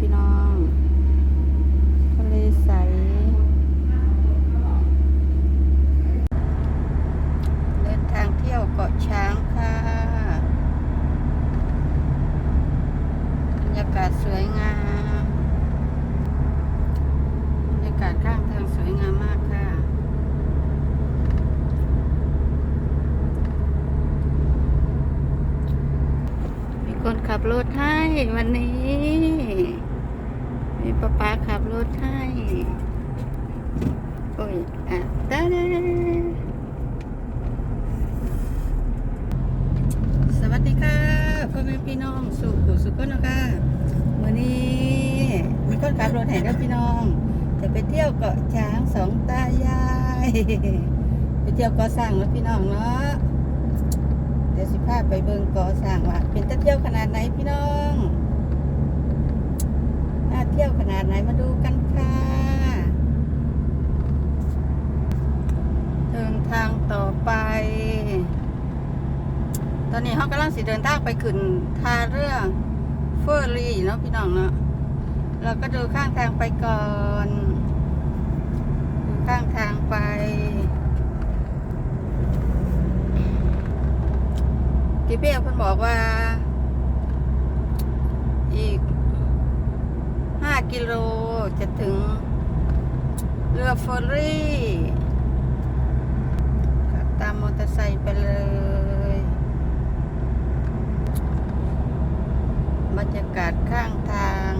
พี่น้องทะเลใส เดินทางเที่ยวเกาะช้างค่ะบรรยากาศสวยงามบรรยากาศข้างทางสวยงามมากค่ะมีคนขับรถให้วันนี้ มีป้าป๊าขับรถ ให้โอ้ยอะตาดาสวัสดีค่ะพ่อแม่พี่น้องสุขุสุขคนนะคะวันนี้มีคนขับรถให้กับพี่น้อง จะไปเที่ยวเกาะช้างสองตายายไปเที่ยวเกาะสร้างแล้วพี่น้องเนาะเดี๋ยวสิพาไปเบิ่งเกาะสร้างว่าเป็นตะเที่ยวขนาดไหนพี่น้อง ที่ยวขนาดไหนมาดูกันค่ะเดินทางต่อไป ตอนนี้เขากำลังสิเดินทางไปขึ้นท่าเรือเฟอร์รี่เนาะพี่น้องเนาะเราก็ดูข้างทางไปก่อนดูข้างทางไปพี่เปี้ยเพิ่นบอกว่า อีก ห้ากิโลจะถึงเรือเฟอร์รี่ขับตามมอเตอร์ไซค์ไปเลย บรรยากาศข้างทาง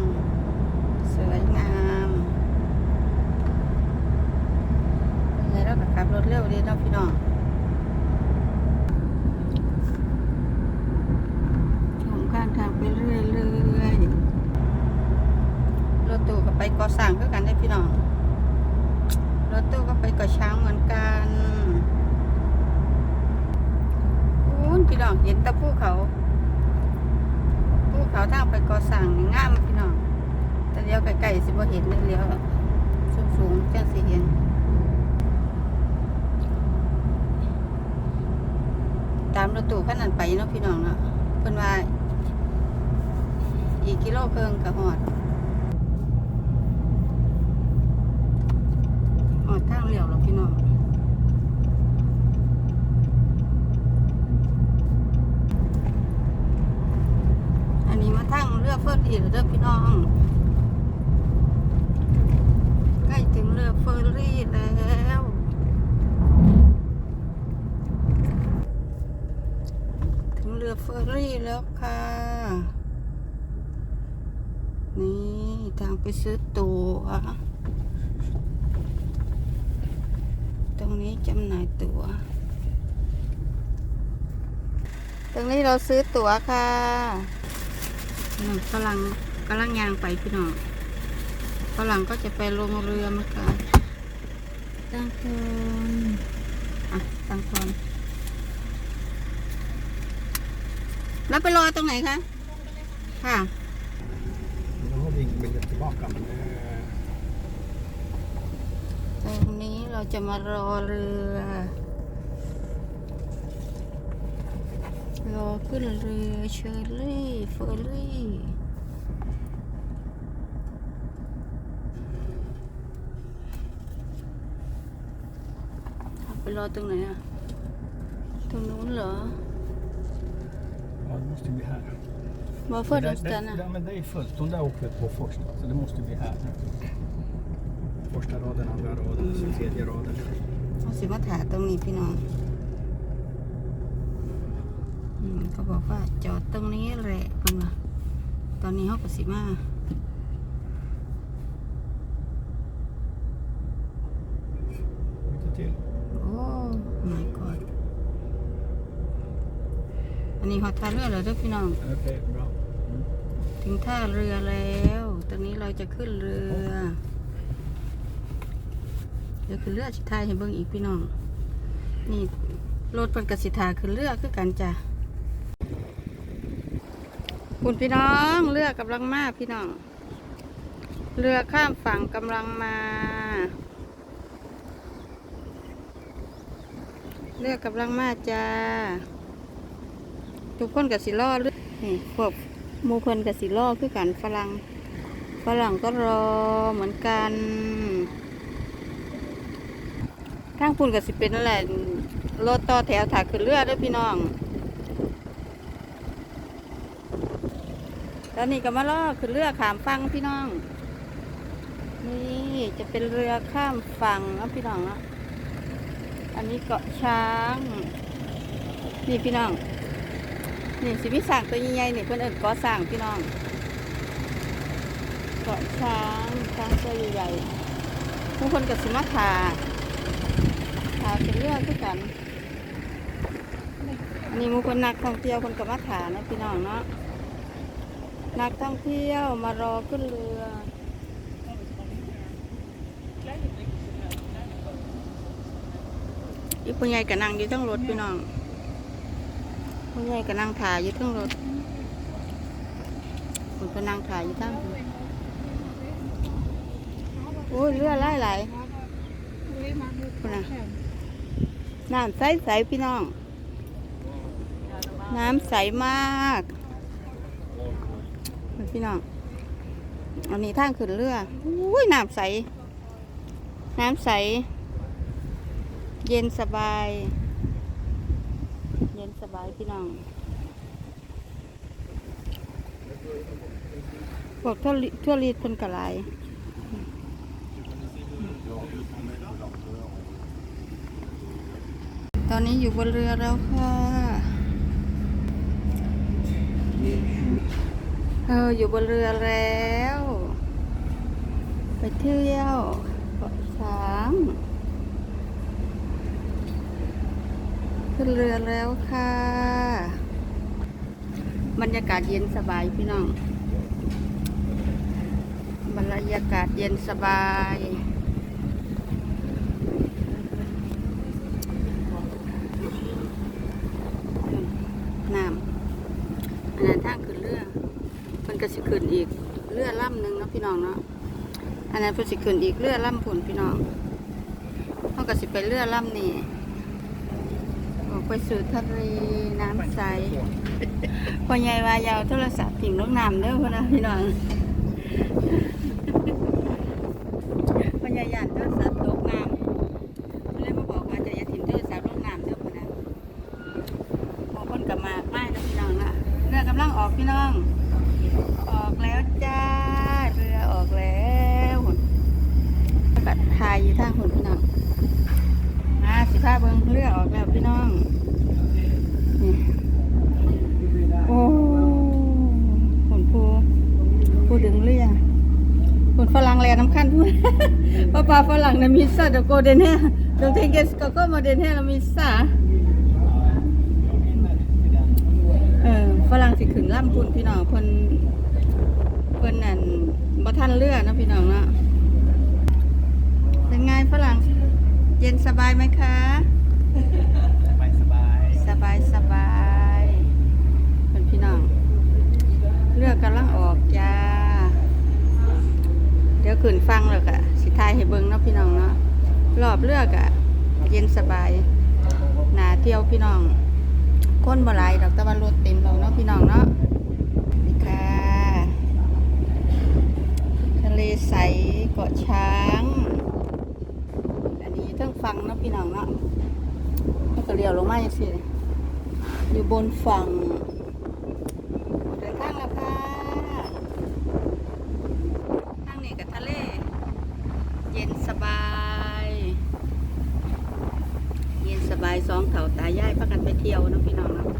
สวยงามยังไงเราก็ขับรถเร็วดีเนาะพี่น้อง ชมข้างทางไปเรื่อยๆรถตู้ก็ไปก่อสร้างคือกันได้พี่น้อง รถตู้ก็ไปก่อช้างเหมือนกันอู้น พี่น้อง เห็นตะภูเขาภูเขาทางไปก่อสร้างนี่งามพี่น้อง แต่เลี้ยวไกลๆสิบ่เห็นเลยเลี้ยวสูงๆจังสิเห็นตามรถตู้คันนั้นไปเนาะพี่น้องเนาะเพิ่นว่า อีกกิโลเคิงกับหอดหอดทางเลี้ยวแล้วพี่น้อง อันนี้มาท เรือเฟอร์รี่แล้วเด้อพี่น้อง ใกล้ถึงเรือเฟอร์รี่แล้วถึงเรือเฟอร์รี่แล้วค่ะ นี่ทางไปซื้อตัว๋วตรงนี้จำหน่ายตัว๋วตรงนี้เราซื้อตั๋วค่ะ นี่ฝรั่งกำลังยางไปพี่น้องฝรั่งก็จะไปลงเรือมาค่ะตั้งคนอะตั้งคนแล้วไปรอตรงไหนคะ ค่ะ ตรงนี้เราจะมารอเรือ รอขึ้นเรือเชอรี่เฟอร์รี่ไปรอตรงไหนอะตรงนู้นเหรอ Ja, det måste bli här. บอเฟอร์ det, ด det, สตานะ det, men det är fullt. De där åker på först. Så det måste bli här nu. Första raden, andra raden, så tredje raden. เขาสิมาถาตรงนี้พี่น้องอืม เขาบอกว่าจอดตรงนี้แหละเพิ่นว่าตอนนี้เขาก็สิมา Lite till. โอ้ my god อันนี้หอดท่าเรือเลยเด้อพี่น้อง Okej, bra. Mm. ถึงท่าเรือแล้วตอนนี้เราจะขึ้นเรือ เดี๋ยวขึ้นเรือสิทายให้เบิ่งอีกพี่น้อง นี่รถเป็นกสิทาขึ้นเรือคือกันจ้ะ คุณพี่น้องเรือกำลังมาพี่น้อง เรือข้ามฝั่งกำลังมาเรือกำลังมาจ้าทุกคนกับสิล่อเรือนี่พวกหมูเพิ่นกับสิล่อคือกันฝรั่งฝรั่งก็รอเหมือนกันข้างพุ่นก็สิเป็นนั่นแหละรถต่อแถวถาขึ้นเรือด้วยพี่น้อง ตอนนี้ก็มาล่อขึ้นเรือขามฟังพี่น้อง นี่จะเป็นเรือข้ามฝั่งนะพี่น้องเนาะอันนี้เกาะช้าง นี่พี่น้อง นี่สิมีสร้างตัวใหญ่ๆนี่เพื่อนเอิญเกาะสางพี่น้อง เกาะช้างช้างตัวใหญ่ๆทุกคนกับสิมาถาถาเป็นเรือคือกันอันนี้หมูคนนักท่องเที่ยวคนกับมาถานะพี่น้องเนาะ นักท่องเที่ยวมารอขึ้นเรือ อีผู้ใหญ่ก็นั่งอยู่ทั้งรถพี่น้องผู้ใหญ่ก็นั่งถ่ายอยู่ทั้งรถคุณก็นั่งถ่ายอยู่ทั้งโอ้ยเรือหลายหลายคุณน่ะน้ำใสใสๆพี่น้อง น้ำใสมาก พี่น้องอันนี้ทางขึ้นเรืออุ้ยน้ำใส น้ำใส เย็นสบาย เย็นสบายพี่น้องพวกทั่วทั่วรีดเพิ่นกระไรตอนนี้อยู่บนเรือแล้วค่ะ เอออยู่บนเรือแล้ว ไปเที่ยวเกาะช้าง ขึ้นเรือแล้วค่ะ บรรยากาศเย็นสบายพี่น้อง บรรยากาศเย็นสบายน้ำอันนั้นทาง สิขึ้นอีกเรือลำหนึ่งเนาะพี่น้องเนาะอันนั้นเพิ่นสิขึ้นอีกเรือลำผุนพี่น้องเขาก็สิไปเรือลำนี่ออกไปสู่ทะเลน้ำใสพ่อใหญ่วายาวโทรศัพท์ถิ่งลงน้ำเด้อพ่อนะพี่น้องพ่อใหญ่ยานโทรศัพท์ตกน้ำเลยมาบอกว่าจะอย่าถิ่มโทรศัพท์ลงน้ำเด้อพ่อนะพอคนกลับมาไม่นะพี่น้องนะเรือกำลังออกพี่น้อง ออกแล้วจ้า เรือออกแล้วหุ่นกัดทายอยู่ทางหุ่นพี่น้องมาสิพาเบิ่งเรือออกแล้วพี่น้องนี่โอ้ผลผู้ผู้ดึงเรือผลฝรั่งแลน้ำขั้นพูดเพราะปลาฝรั่งนะมีซาเดโกเดนเฮดงเทงเกสก็ก็มาเดนเฮเรามีซาเออฝรั่งสิขึ้นล่ำพุ่นพี่น้องเพิ่น เพิ่นนั่นบ่ทันเรือเนาะพี่น้องเนาะเป็นไงฝรั่งเย็นสบายไหมคะ สบายสบายสบายสบายเป็นพี่น้องเรือกำลังออกจ้า เดี๋ยวขึ้นฟังแล้วกะสิทายให้เบิ่งเนาะพี่น้องเนาะรอบเรือกะเย็นสบายหนาเที่ยวพี่น้อง คนบ่หลายดอกแต่ว่ารถเต็มเราเนาะพี่น้องเนาะนี่ค่ะ ทะ เลใสเกาะช้าง อันนี้เทั้งฟังเนาะพี่น้องเนาะแล้วก็เลี้ยวลงมาอย่างนี้อยู่บนฝั่งเดินทางแล้วค่ะทางนี้กับทะเล เย็นสบาย เย็นสบายสองเถ่าตายายพักกันไปเที่ยวเนาะพี่น้องเนาะ